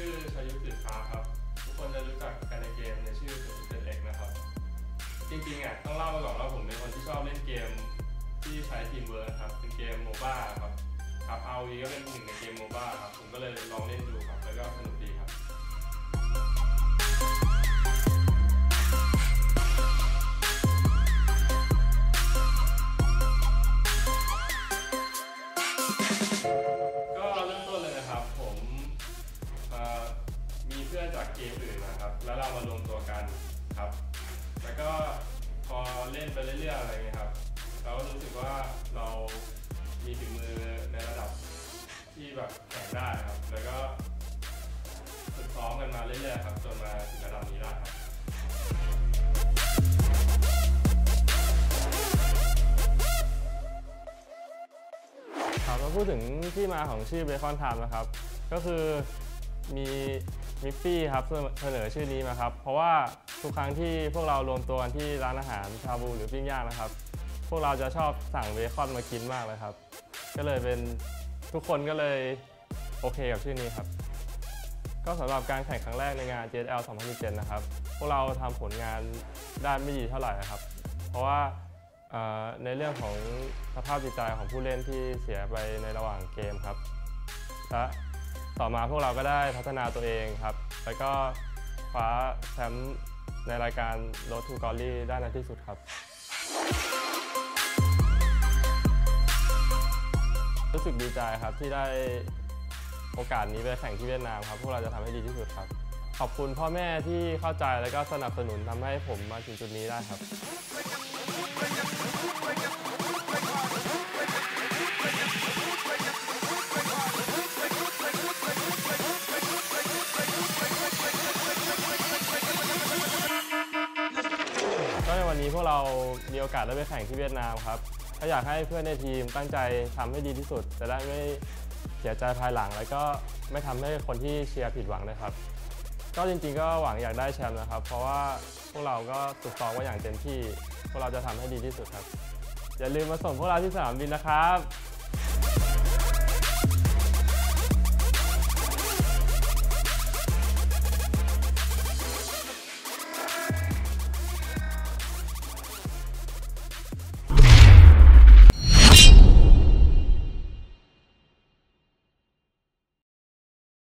ชื่อชายุทธสืบฟ้าครับ ทุกคนจะรู้จักกันในเกมในชื่อสุดเด็กนะครับ จริงๆอะต้องเล่ามาก่อนว่าผมเป็นคนที่ชอบเล่นเกมที่ใช้ทีมเวิร์คครับ เป็นเกมโมบ้าครับครับ RV ก็เป็นหนึ่งในเกมโมบ้าครับ ผมก็เลยลองเล่นดูครับ แล้วก็สนุกดีครับารวมตัวกันครับ แล้วก็พอเล่นไปเรื่อยๆอะไรเงี้ยครับ เราก็รู้สึกว่าเรามีฝีมือในระดับที่แบบแข่งได้ครับ แล้วก็ฝึกซ้อมกันมาเรื่อยๆครับจนมาถึงระดับนี้ได้ครับครับมาพูดถึงที่มาของชื่อเบคอนไทม์นะครับ ก็คือมี มิฟฟี่ครับเสนอชื่อนี้มาครับเพราะว่าทุกครั้งที่พวกเรารวมตัวกันที่ร้านอาหารชาบูหรือปิ้งย่างนะครับ พวกเราจะชอบสั่งเบคอนมากินมากเลยครับ ก็เลยเป็นทุกคนก็เลยโอเคกับชื่อนี้ครับ ก็สำหรับการแข่งครั้งแรกในงาน JL 2017นะครับ พวกเราทำผลงานได้ไม่ดีเท่าไหร่ครับ เพราะว่าในเรื่องของสภาพจิตใจของผู้เล่นที่เสียไปในระหว่างเกมครับและ ต่อมาพวกเราก็ได้พัฒนาตัวเองครับ แล้วก็คว้าแชมป์ในรายการ Road to Glory ได้ในที่สุดครับ รู้สึกดีใจครับที่ได้โอกาสนี้ไปแข่งที่เวียดนามครับ พวกเราจะทำให้ดีที่สุดครับ ขอบคุณพ่อแม่ที่เข้าใจและก็สนับสนุนทำให้ผมมาถึงจุดนี้ได้ครับ วันนี้พวกเรามีโอกาสได้ไปแข่งที่เวียดนามครับก็อยากให้เพื่อนในทีมตั้งใจทำให้ดีที่สุด จะได้ไม่เสียใจภายหลัง แล้วก็ไม่ทำให้คนที่เชียร์ผิดหวังเลยครับ ก็จริงๆ ก็หวังอยากได้แชมป์นะครับ เพราะว่าพวกเราก็ฝึกซ้อมว่าอย่างเต็มที่ พวกเราจะทำให้ดีที่สุดครับ อย่าลืมมาส่งพวกเราที่สนามบินนะครับ